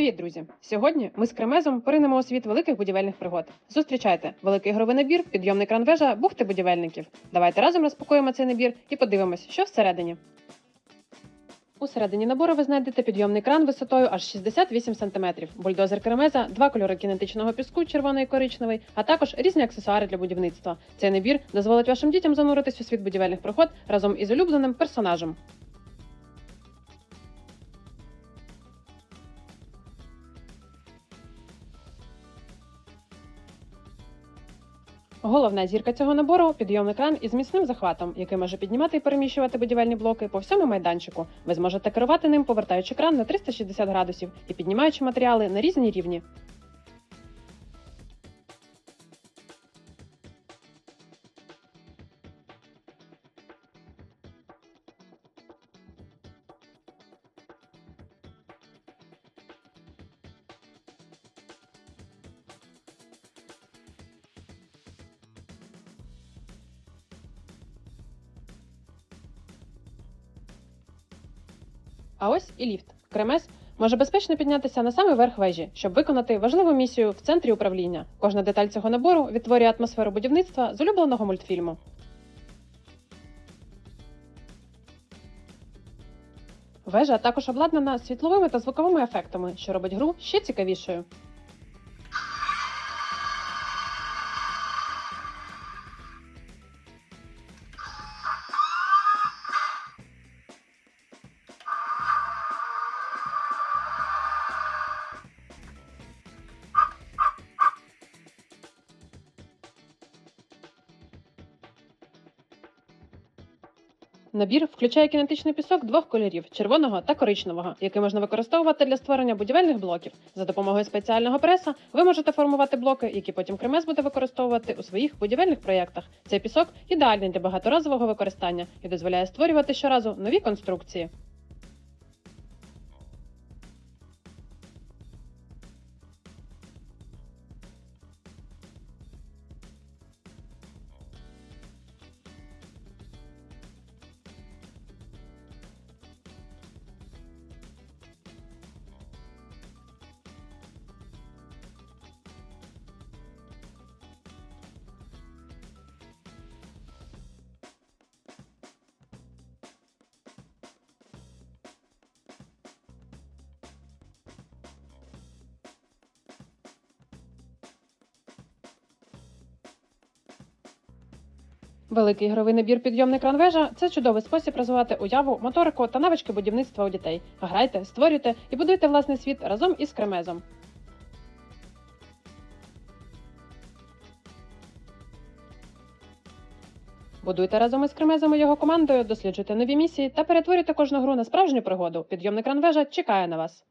Привіт, друзі! Сьогодні ми з Кремезом поринемо у світ великих будівельних пригод. Зустрічайте великий ігровий набір, підйомний кран вежа, бухти будівельників. Давайте разом розпакуємо цей набір і подивимось, що всередині. У середині набору ви знайдете підйомний кран висотою аж 68 см, бульдозер Кремеза, два кольори кінетичного піску, червоний і коричневий, а також різні аксесуари для будівництва. Цей набір дозволить вашим дітям зануритись у світ будівельних пригод разом із улюбленим персонажем. Головна зірка цього набору підйомний кран із міцним захватом, який може піднімати і переміщувати будівельні блоки по всьому майданчику. Ви зможете керувати ним, повертаючи кран на 360 градусів і піднімаючи матеріали на різні рівні. А ось і ліфт. Кремес може безпечно піднятися на самий верх вежі, щоб виконати важливу місію в центрі управління. Кожна деталь цього набору відтворює атмосферу будівництва з улюбленого мультфільму. Вежа також обладнана світловими та звуковими ефектами, що робить гру ще цікавішою. Набір включає кінетичний пісок двох кольорів червоного та коричневого, який можна використовувати для створення будівельних блоків. За допомогою спеціального преса ви можете формувати блоки, які потім Кремес буде використовувати у своїх будівельних проєктах. Цей пісок ідеальний для багаторазового використання і дозволяє створювати щоразу нові конструкції. Великий ігровий набір підйомний кран вежа це чудовий спосіб розвивати уяву, моторику та навички будівництва у дітей. Грайте, створюйте і будуйте власний світ разом із кремезом. Будуйте разом із кремезом і його командою, досліджуйте нові місії та перетворюйте кожну гру на справжню пригоду. Підйомний кран вежа чекає на вас.